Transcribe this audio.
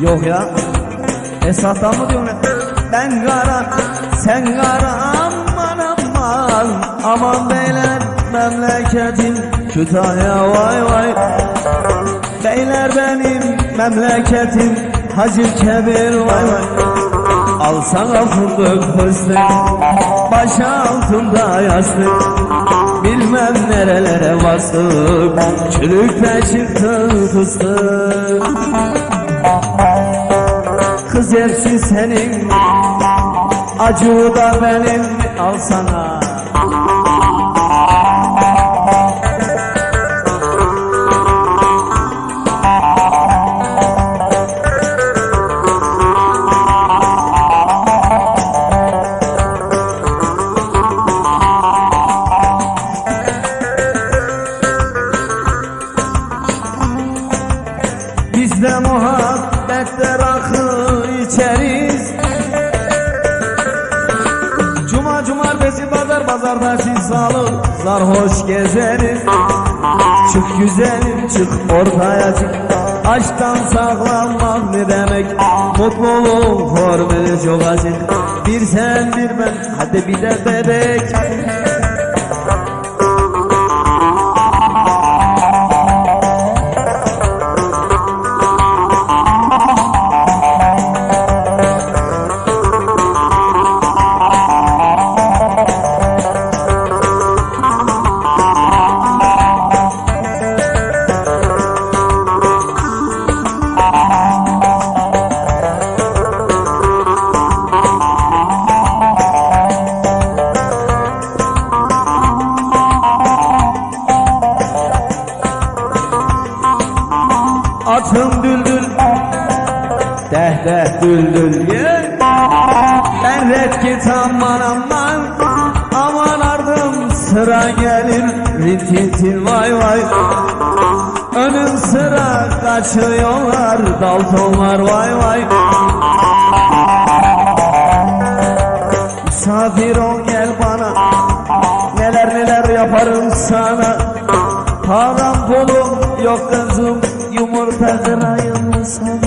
Yok ya. Esat'tan mı diyorsun? Ben kara, sen kara. Aman aman. Aman beyler memleketim Kütahya vay vay. Beyler benim memleketim Hacı Kebir vay vay. Al sana fındık fıstık Baş altında yastık Bilmem nerelere bastık Çürükte çıktı fıstık. Kız hepsi senin Acı da benim Al sana Biz de muhabbette rakı içeriz. Cuma cumartesi pazar pazartesi salı Sarhoş gezeriz. Çık güzelim çık ortaya çık. Aşktan saklanmak ne demek? Mutluluğun formülü çok açık. Bir sen bir ben hadi bir de bebek Atım düldül. Deh deh düldül. Ye Ben red git aman aman Aman ardım sıra gelir. Rintintin vay vay. Önüm sıra kaçıyorlar. Daltonlar vay vay. Misafir ol gel bana. Neler neler yaparım sana. Param pulum yok kızım مرتضى يا مصحف